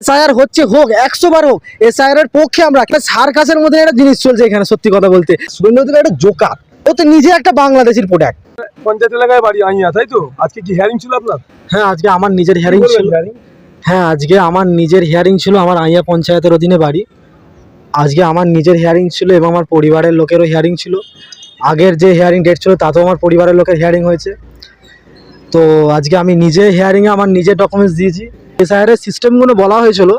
SIR হচ্ছে হোক একশো বার হোক এসআইআর এর পক্ষে আমরা একটা সার্কাসের মধ্যে একটা জিনিস চলছে এখানে সত্যি কথা বলতে। অধিকারী একটা জোকার ও তো নিজে একটা বাংলাদেশের প্রোডাক্ট পঞ্চায়েত এলাকায় বাড়ি আইয়া তাই তো? আজকে কি হিয়ারিং ছিল আপনার? হ্যাঁ আজকে আমার নিজের হিয়ারিং ছিল? হ্যাঁ আজকে আমার নিজের হিয়ারিং ছিল আমার আইয়া পঞ্চায়েতের অধীনে বাড়ি। আজকে আমার নিজের হিয়ারিং ছিল এবং আমার পরিবারের লোকেরও হিয়ারিং ছিল। আগের যে হিয়ারিং ডেট ছিল তাতেও আমার পরিবারের লোকের হিয়ারিং হয়েছে। তো আজকে আমি নিজে হিয়ারিংয়ে আমার নিজের ডকুমেন্টস দিয়েছি। এসআইআর সিস্টেমগুলো বলা হয়েছিল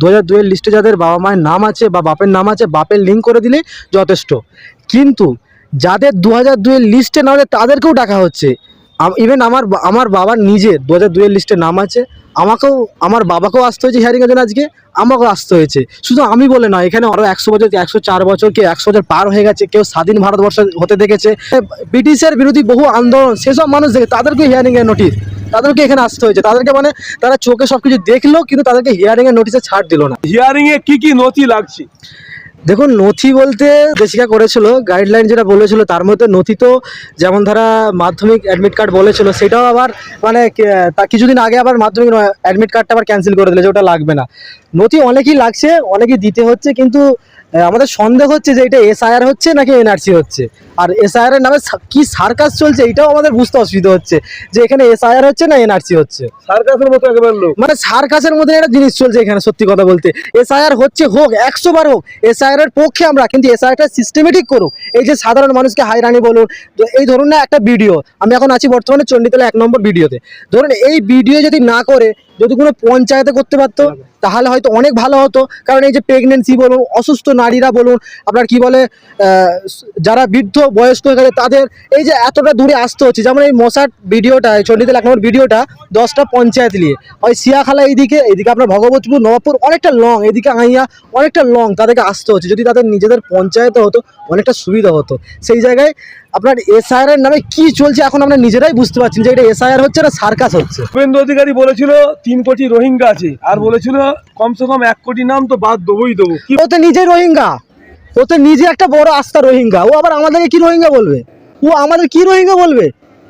দু হাজার দুয়ের লিস্টে যাদের বাবা মায়ের নাম আছে বা বাপের নাম আছে, বাপের লিঙ্ক করে দিলে যথেষ্ট। কিন্তু যাদের দু হাজার দুয়ের লিস্টে না হলে তাদেরকেও ডাকা হচ্ছে। ইভেন আমার আমার বাবার নিজের দু হাজার দুয়ের লিস্টে নাম আছে, আমাকেও আমার বাবাকেও আসতে হয়েছে হিয়ারিংয়ের জন্য আজকে, আমাকেও আসতে হয়েছে। শুধু আমি বলে নয়, এখানে আরও একশো বছর, একশো চার বছর, কেউ একশো বছর পার হয়ে গেছে, কেউ স্বাধীন ভারতবর্ষ হতে দেখেছে। ব্রিটিশের বিরোধী বহু আন্দোলন, সেসব মানুষ দেখে তাদেরকে হিয়ারিংয়ের নোটিশ তাদেরকে এখানে আসতে হয়েছে। তাদেরকে মানে তারা চোখে সব কিছু দেখল কিন্তু তাদেরকে হিয়ারিংয়ের নোটিশে ছাড় দিল না। হিয়ারিং এ কি কি নথি লাগছে? দেখুন নথি বলতে দেশিকা করেছিল গাইডলাইন যেটা বলেছিল তার মধ্যে নথি তো যেমন ধরা মাধ্যমিক অ্যাডমিট কার্ড বলেছিল সেটাও আবার মানে তা কিছুদিন আগে আবার মাধ্যমিক অ্যাডমিট কার্ডটা আবার ক্যান্সেল করে দিলে যে ওটা লাগবে না। নথি অনেকই লাগছে অনেকই দিতে হচ্ছে কিন্তু আমাদের সন্দেহ হচ্ছে যে এটা এসআইআর হচ্ছে নাকি এনআরসি হচ্ছে? আর এসআইআর এর নামে কি সার্কাস চলছে এটাও আমাদের বুঝতে অসুবিধা হচ্ছে যে এখানে এসআইআর হচ্ছে না এনআরসি হচ্ছে। সার্কাসের মতো একেবারে লোক। মানে সার্কাসের মধ্যে একটা জিনিস চলছে এখানে সত্যি কথা বলতে। এসআইআর হচ্ছে হোক একশো বার হোক এসআইআর এর পক্ষে আমরা কিন্তু এসআইআরটা সিস্টেমেটিক করুক। এই যে সাধারণ মানুষকে হাইরানি বলুন তো এই ধরুন না একটা ভিডিও আমি এখন আছি বর্তমানে চণ্ডীতলা এক নম্বর ভিডিওতে ধরুন এই ভিডিও যদি না করে যদি কোনো পঞ্চায়েতে করতে পারতো তাহলে হয়তো অনেক ভালো হতো। কারণ এই যে প্রেগনেন্সি বলুন অসুস্থ নারীরা বলুন আপনার কি বলে যারা বৃদ্ধ বয়স্ক হয়ে গেছে তাদের এই যে এতটা দূরে আসতে হচ্ছে। যেমন এই মশার ভিডিওটা এই এক নম্বর ভিডিওটা দশটা পঞ্চায়েত নিয়ে। ওই সিয়াখালা এইদিকে এইদিকে আপনার ভগবতপুর নবাবপুর অনেকটা লং এদিকে আইয়া অনেকটা লং তাদেরকে আসতে হচ্ছে। যদি তাদের নিজেদের পঞ্চায়েতে হতো অনেকটা সুবিধা হতো। সেই জায়গায় আপনার এসআইআর এর নামে কি চলছে এখন আমরা নিজেরাই বুঝতে পারছি যে এটা এসআইআর হচ্ছে না সার্কাস হচ্ছে। শুভেন্দু অধিকারী বলেছিল তিন কোটি রোহিঙ্গা আছে আর বলেছিল কমসে কম এক কোটি নাম তো বাদ দেবোই দেবো। কি ও তো নিজে রোহিঙ্গা। ও তো নিজে একটা বড় আস্থা রোহিঙ্গা। ও আবার আমাদেরকে কি রোহিঙ্গা বলবে? ও আমাদের কি রোহিঙ্গা বলবে?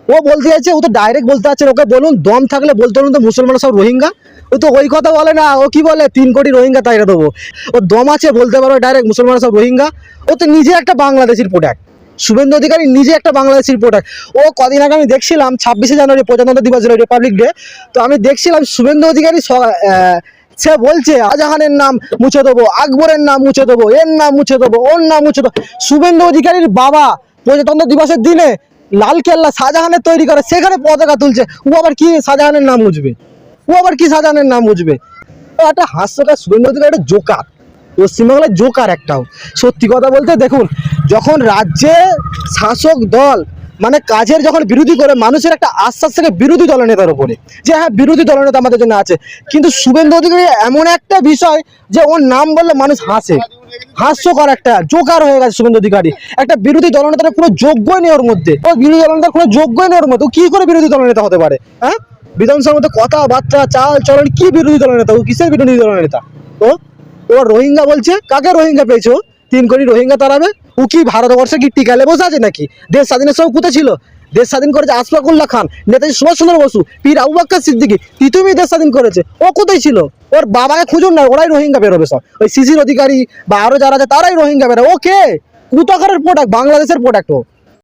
ও বলতে যাচ্ছে ও তো ডাইরেক্ট বলতে যাচ্ছে ওকে বলুন দম থাকলে বলতে বলুন তো মুসলমান সব রোহিঙ্গা। ও তো ওই কথা বলে না ও কি বলে? তিন কোটি রোহিঙ্গা তাইরা দেবো। ও দম আছে বলতে পারো ডাইরেক্ট মুসলমান সব রোহিঙ্গা। ও তো নিজে একটা বাংলাদেশের প্রোডাক্ট শুভেন্দু অধিকারী নিজে একটা বাংলাদেশের প্রোডাক্ট ও কদিন আগে আমি দেখছিলাম, ছাব্বিশে জানুয়ারি প্রজাতন্ত্র দিবস রিপাবলিক ডে তো আমি দেখছিলাম শুভেন্দু অধিকারী স- বলছে, আজাহানের নাম মুছে দেবো, আকবরের নাম মুছে দেবো, এর নাম মুছে দেবো, ওর নাম মুছে দেবো। শুভেন্দু অধিকারীর বাবা প্রজাতন্ত্র দিবসের দিনে লাল কেল্লা শাহজাহানের তৈরি করে, সেখানে পতাকা তুলছে। ও আবার কি শাহজাহানের নাম মুছবে? ও আবার কি শাহজাহানের নাম ও একটা হাস্যকার শুভেন্দু অধিকারী একটা জোকার পশ্চিমবাংলায় জোকার একটাও। সত্যি কথা বলতে দেখুন যখন রাজ্যে শাসক দল মানে কাজের যখন বিরোধী করে, মানুষের একটা আশ্বাস থেকে বিরোধী দলনেতার উপরে। যে হ্যাঁ বিরোধী দলনেতা আমাদের জন্য আছে। কিন্তু শুভেন্দু অধিকারী এমন একটা বিষয় যে ওর নাম বললে মানুষ হাসে। হাস্যকর একটা, জোকার হয়ে গেছে শুভেন্দু অধিকারী। একটা বিরোধী দলনেতার কোনো যোগ্যই নেই ওর মধ্যে। ও বিরোধী দলনেতার কোনো যোগ্যই নেই ওর মধ্যে। কি করে বিরোধী দলনেতা হতে পারে? হ্যাঁ? বিধানসভার মধ্যে কথাবার্তা, চাল চলন, কি বিরোধী দলনেতা ও কিসের বিরোধী দলনেতা ও? ও রোহিঙ্গা বলছে? কাকে রোহিঙ্গা পেয়েছ তিন কোটি রোহিঙ্গা তাড়াবে? ও কি ভারতবর্ষে কি টিকালে বসে আছে নাকি? দেশ স্বাধীনের সব কোথায় ছিল? দেশ স্বাধীন করেছে আশফাকুল্লাহ খান, নেতাজি সুভাষচন্দ্র বসু, পীর আবু সিদ্দিকি, তিতুমি দেশ স্বাধীন করেছে। ও কোথায় ছিল? ওর বাবাকে খুঁজুন না, ওরাই রোহিঙ্গা বেরোবে সব। ওই শিশির অধিকারী বা আরও যারা আছে, তারাই রোহিঙ্গা বেরোবে। ও কে? কুতাকারের প্রোডাক্ট বাংলাদেশের প্রোডাক্ট ও।